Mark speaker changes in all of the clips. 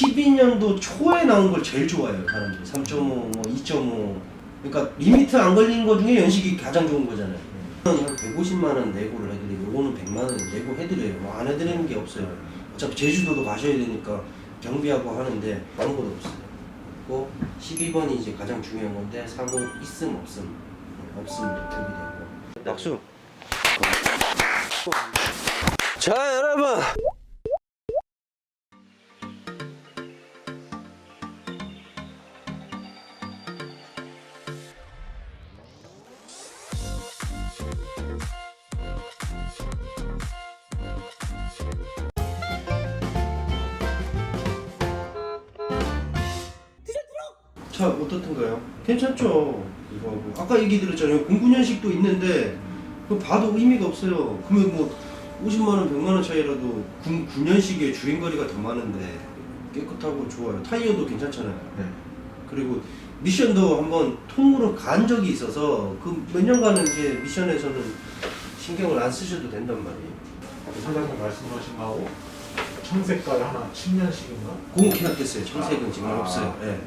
Speaker 1: 12년도 초에 나온 걸 제일 좋아해요 사람들이. 3.5, 뭐 2.5 그러니까 리미트 안 걸린 거 중에 연식이 가장 좋은 거잖아요. 한 150만 원 내고를 해드리고 요거는 100만 원 내고 해드려요. 뭐 안 해드리는 게 없어요. 어차피 제주도도 가셔야 되니까 경비하고 하는데 아무것도 없어요. 그리고 12번이 이제 가장 중요한 건데 사고 있음 없음. 없으면 준비되고. 박수. 자 여러분 차 어떻던가요? 괜찮죠. 이거 뭐 아까 얘기 드렸잖아요. 09년식도 있는데 그 봐도 의미가 없어요. 그러면 뭐 50만 원, 100만 원 차이라도 09년식의 주행거리가 더 많은데 깨끗하고 좋아요. 타이어도 괜찮잖아요.
Speaker 2: 네.
Speaker 1: 그리고 미션도 한번 통으로 간 적이 있어서 그 몇 년간은 이제 미션에서는 신경을 안 쓰셔도 된단 말이에요.
Speaker 2: 사장님 말씀하신 거하고 청색깔 하나 10년씩인가?
Speaker 1: 그건 계약됐어요. 청색은 지금
Speaker 2: 아.
Speaker 1: 없어요. 예.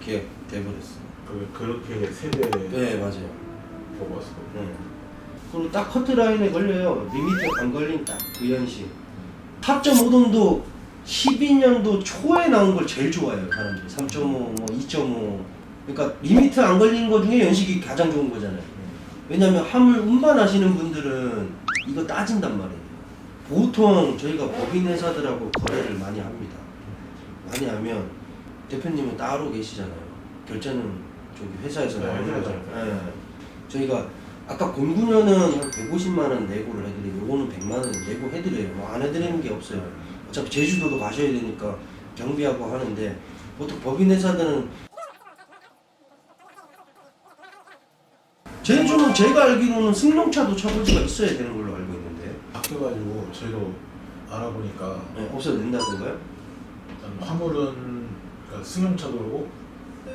Speaker 1: 계약 돼버렸어요.
Speaker 2: 그 그렇게 세대
Speaker 1: 네 맞아요.
Speaker 2: 보고서
Speaker 1: 네. 그리고 딱 커트라인에 걸려요. 리미트 안 걸린 딱그 연식. 4.5돈도 12년도 초에 나온 걸 제일 좋아해요 사람들이 3.5, 뭐 2.5 그러니까 리미트 안 걸린 거 중에 연식이 가장 좋은 거잖아요 왜냐면 화물 운반하시는 분들은 이거 따진단 말이에요 보통 저희가 법인 회사들하고 거래를 많이 합니다 많이 하면 대표님은 따로 계시잖아요 결제는 저기 회사에서
Speaker 2: 네,
Speaker 1: 나오는
Speaker 2: 회사에서.
Speaker 1: 거잖아요 예. 저희가 아까 공구년은 한 150만 원 내고를 해드리고 요거는 100만 원 내고 해드려요 뭐 안 해드리는 게 없어요 어차피 제주도도 가셔야 되니까 경비하고 하는데 보통 법인 회사들은 제주는 제가 알기로는 승용차도 처벌지가 있어야 되는 걸로 알고 있는데
Speaker 2: 바뀌어가지고 저희도 알아보니까
Speaker 1: 네, 없어도 된다던가요?
Speaker 2: 일단 화물은 그러니까 승용차도 그렇고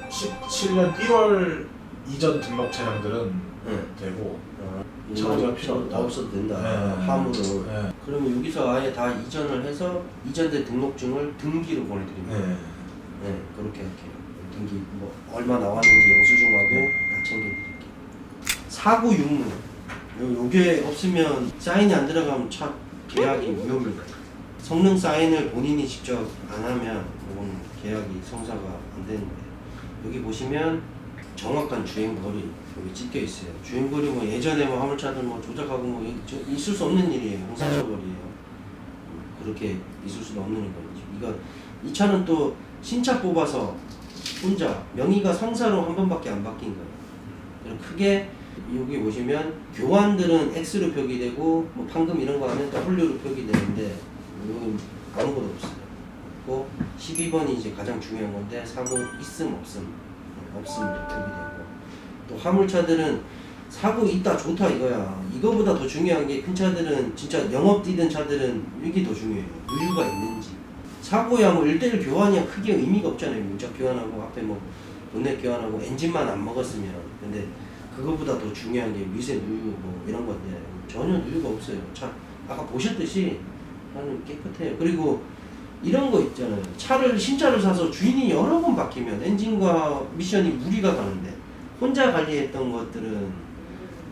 Speaker 2: 17년 1월 이전 등록 차량들은
Speaker 1: 네.
Speaker 2: 되고
Speaker 1: 어,
Speaker 2: 처벌지가
Speaker 1: 이거
Speaker 2: 필요 없다.
Speaker 1: 다 없어도 된다
Speaker 2: 네.
Speaker 1: 화물을
Speaker 2: 네.
Speaker 1: 그러면 여기서 아예 다 이전을 해서 이전된 등록증을 등기로 보내드립니다
Speaker 2: 네.
Speaker 1: 네, 그렇게 할게요. 등기 뭐 얼마 나왔는지 영수증하고 다 챙겨드릴게요. 사고 유무. 요 요게 없으면 사인이 안 들어가면 차 계약이 위험해요. 성능 사인을 본인이 직접 안 하면 이건 계약이 성사가 안 되는 거예요. 여기 보시면 정확한 주행거리 여기 찍혀 있어요. 주행거리 뭐 예전에 뭐 화물차들 뭐 조작하고 뭐 있을 수 없는 일이에요. 형사처벌이에요. 음, 그렇게 있을 수도 없는 거죠. 이거 이 차는 또 신차 뽑아서 혼자 명의가 상사로 한 번밖에 안 바뀐 거예요. 크게 여기 보시면 교환들은 X로 표기되고 뭐 판금 이런 거 하면 W로 표기되는데 여기 아무것도 없어요. 그리고 12번이 이제 가장 중요한 건데 사고 있음 없음 없으면 표기되고 또 화물차들은 사고 있다 좋다 이거야. 이거보다 더 중요한 게 큰 차들은 진짜 영업 뛰는 차들은 이게 더 중요해요. 누유가 있는지. 사고야 뭐 1대1 교환이야 크게 의미가 없잖아요. 문자 교환하고 앞에 뭐 본넷 교환하고 엔진만 안 먹었으면. 근데 그거보다 더 중요한 게 미세 누유 뭐 이런 건데 전혀 누유가 없어요. 차 아까 보셨듯이 나는 깨끗해요. 그리고 이런 거 있잖아요. 차를 신차를 사서 주인이 여러 번 바뀌면 엔진과 미션이 무리가 가는데 혼자 관리했던 것들은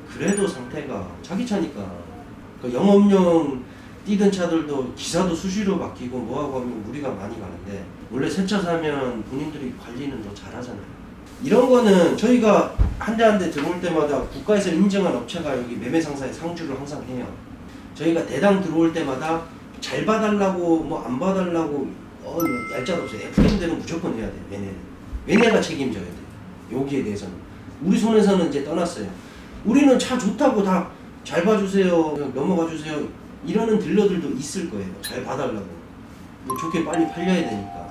Speaker 1: 그래도 상태가 자기 차니까 그 영업용 뛰던 차들도 기사도 수시로 바뀌고 뭐하고 하면 무리가 많이 가는데 원래 새 차 사면 본인들이 관리는 더 잘하잖아요. 이런 거는 저희가 한 대 한 대 들어올 때마다 국가에서 인정한 업체가 여기 매매 상사에 상주를 항상 해요. 저희가 대당 들어올 때마다 잘 봐달라고 뭐 안 봐달라고 어 얄짤 없어요. FM대는 무조건 해야 돼요. 얘네는 얘네가 책임져야 돼요. 여기에 대해서는 우리 손에서는 이제 떠났어요. 우리는 차 좋다고 다 잘 봐주세요, 넘어가 주세요. 이러는 딜러들도 있을 거예요. 잘 봐달라고. 뭐 좋게 빨리 팔려야 되니까.